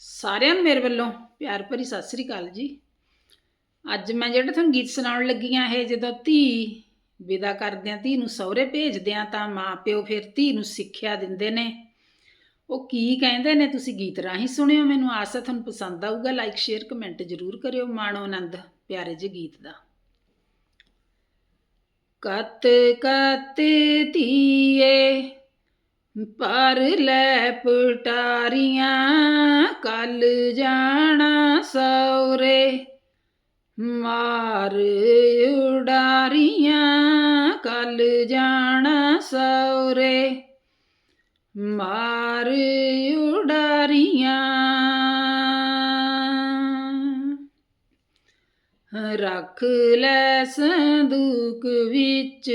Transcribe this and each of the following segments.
ਸਾਰਿਆਂ ਨੂੰ ਮੇਰੇ ਵੱਲੋਂ ਪਿਆਰ ਭਰੀ ਸਤਿ ਸ੍ਰੀ ਅਕਾਲ ਜੀ। ਅੱਜ ਮੈਂ ਜਿਹੜਾ ਤੁਹਾਨੂੰ ਗੀਤ ਸੁਣਾਉਣ ਲੱਗੀ ਆ ਇਹ ਜਦੋਂ ਧੀ ਵਿਦਾ ਕਰਦਿਆਂ ਧੀ ਨੂੰ ਸਹੁਰੇ ਭੇਜਦਿਆਂ ਤਾਂ ਮਾਂ ਪਿਓ ਫਿਰ ਧੀ ਨੂੰ ਸਿੱਖਿਆ ਦਿੰਦੇ ਨੇ। ਉਹ ਕੀ ਕਹਿੰਦੇ ਨੇ ਤੁਸੀਂ ਗੀਤ ਰਾਹੀਂ ਸੁਣਿਓ, ਮੈਨੂੰ ਆਸ ਹੈ ਤੁਹਾਨੂੰ ਪਸੰਦ ਆਊਗਾ। ਲਾਈਕ ਸ਼ੇਅਰ ਕਮੈਂਟ ਜ਼ਰੂਰ ਕਰਿਓ ਮਾਣੋ ਆਨੰਦ, ਪਿਆਰੇ ਜਿਹੇ ਗੀਤ ਦਾ। ਕਤ ਕਤ ਧੀਏ ਪਰ ਲੈ ਪਟਾਰੀਆਂ ਕੱਲ ਜਾਣਾ ਸੌਰੇ ਮਾਰ ਉਡਾਰੀਆਂ, ਕੱਲ ਜਾਣਾ ਸੌਰੇ ਮਾਰ ਉਡਾਰੀਆਂ। ਰੱਖ ਲੈ ਸੰਦੂਕ ਵਿੱਚ,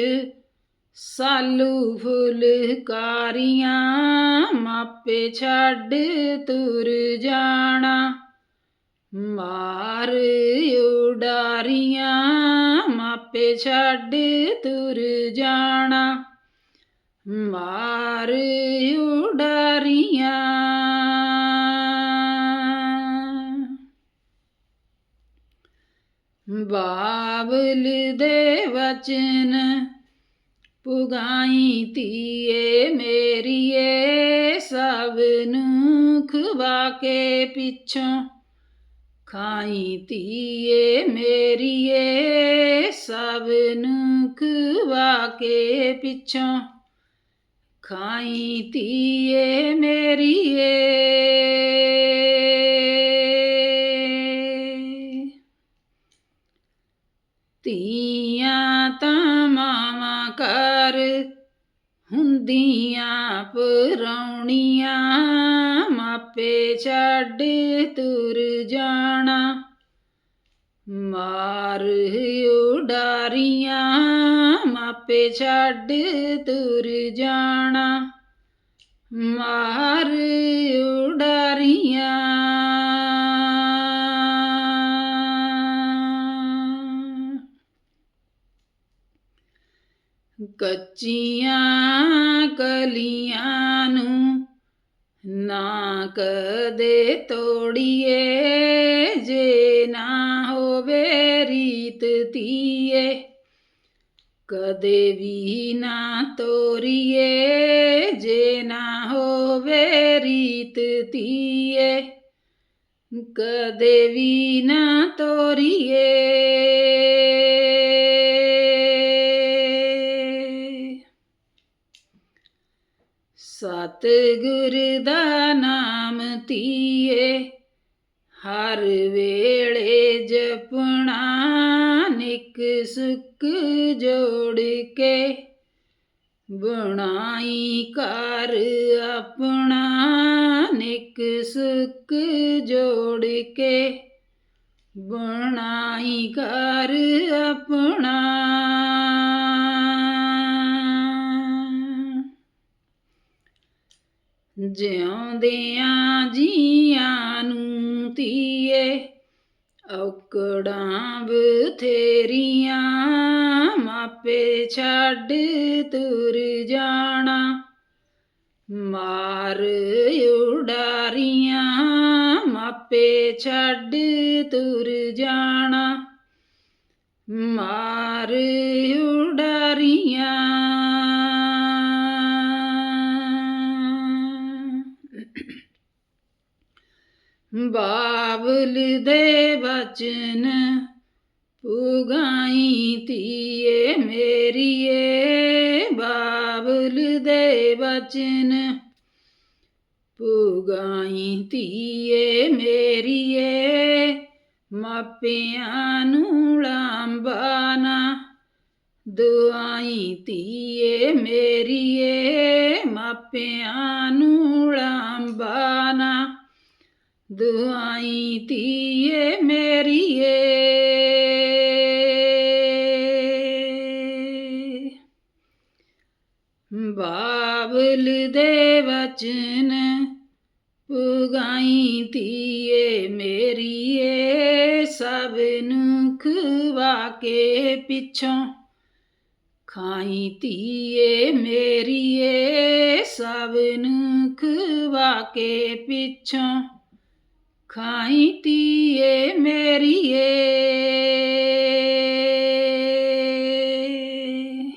ਸਾਲੂ ਫੁਲਕਾਰੀਆਂ ਮਾਪੇ ਛੱਡ ਤੁਰ ਜਾਣਾ। ਮਾਰ ਉਡਾਰੀਆਂ, ਮਾਪੇ ਛੱਡ ਤੁਰ ਜਾਣਾ। ਮਾਰ ਉਡਾਰੀਆਂ। ਬਾਬਲ ਦੇ ਵਚਨ, ਪੁਗਾਈ ਧੀਏ ਮੇਰੀ। ਨੂੰ ਖਵਾ ਕੇ ਪਿੱਛੋਂ, ਖਾਈ ਧੀਏ ਮੇਰੀਏ ਸਭ ਨੂੰ ਖਵਾ ਕੇ ਪਿੱਛੋਂ, ਖਾਈ ਧੀਏ ਮੇਰੀਏ। ਹੁੰਦੀਆਂ ਪਰਾਉਣੀਆਂ ਮਾਪੇ ਛੱਡ ਤੁਰ ਜਾਣਾ। ਮਾਰ ਉਡਾਰੀਆਂ ਮਾਪੇ ਛੱਡ ਤੁਰ ਜਾਣਾ। ਮਾਰ ਕੱਚੀਆਂ ਕਲੀਆਂ ਨੂੰ ਨਾ ਕਦੇ ਤੋੜੀਏ, ਜੇ ਨਾ ਹੋਵੇ ਰੀਤ ਧੀਏ। ਕਦੇ ਵੀ ਨਾ ਤੋਰੀਏ, ਜੇ ਨਾ ਹੋਵੇ ਰੀਤ ਧੀਏ। ਕਦੇ ਵੀ ਨਾ ਤੋਰੀਏ। ਸਤਿਗੁਰ ਦਾ ਨਾਮ ਧੀਏ, ਹਰ ਵੇਲੇ ਜਪਣਾ ਨਿਕ ਸੁਖ ਜੋੜ ਕੇ। ਬਣਾਈ ਘਰ ਆਪਣਾ ਨਿਕ ਸੁਖ ਜੋੜ ਕੇ। ਬਣਾਈ ਘਰ ਆਪਣਾ ਜਿਉਂਦਿਆਂ ਜੀਆਂ ਨੂੰ ਧੀਏ ਔਕੜਾਂ ਬਥੇਰੀਆਂ ਮਾਪੇ ਛੱਡ ਤੁਰ ਜਾਣਾ। ਮਾਰ ਉਡਾਰੀਆਂ ਮਾਪੇ ਛੱਡ ਤੁਰ ਜਾਣਾ। ਮਾਰ ਉਡਾਰੀਆਂ ਬਾਬਲ ਦੇ ਬਚਨ ਪੁਗਾਈ ਧੀਏ ਮੇਰੀਏ, ਬਾਬਲ ਦੇ ਬਚਨ ਪੁਗਾਈ ਧੀਏ ਮੇਰੀਏ, ਮਾਪਿਆਂ ਨੂੰ ਲਾਂਬਾਨਾ ਦੁਆਈ ਧੀਏ ਮੇਰੀਏ, ਮਾਪਿਆਂ ਨੂੰ ਦੁਆਈ ਧੀਏ ਮੇਰੀਏ। ਬਾਬਲ ਦੇ ਵਚਨ ਪੁਗਾਈ ਧੀਏ ਮੇਰੀਏ, ਸਭ ਨੂੰ ਖਵਾ ਕੇ ਪਿੱਛੋਂ ਖਾਈ ਧੀਏ ਮੇਰੀਏ, ਸਭ ਨੂੰ ਖਵਾ ਕੇ ਪਿੱਛੋਂ ਖਾਈ ਤੀਏ ਮੇਰੀਏ।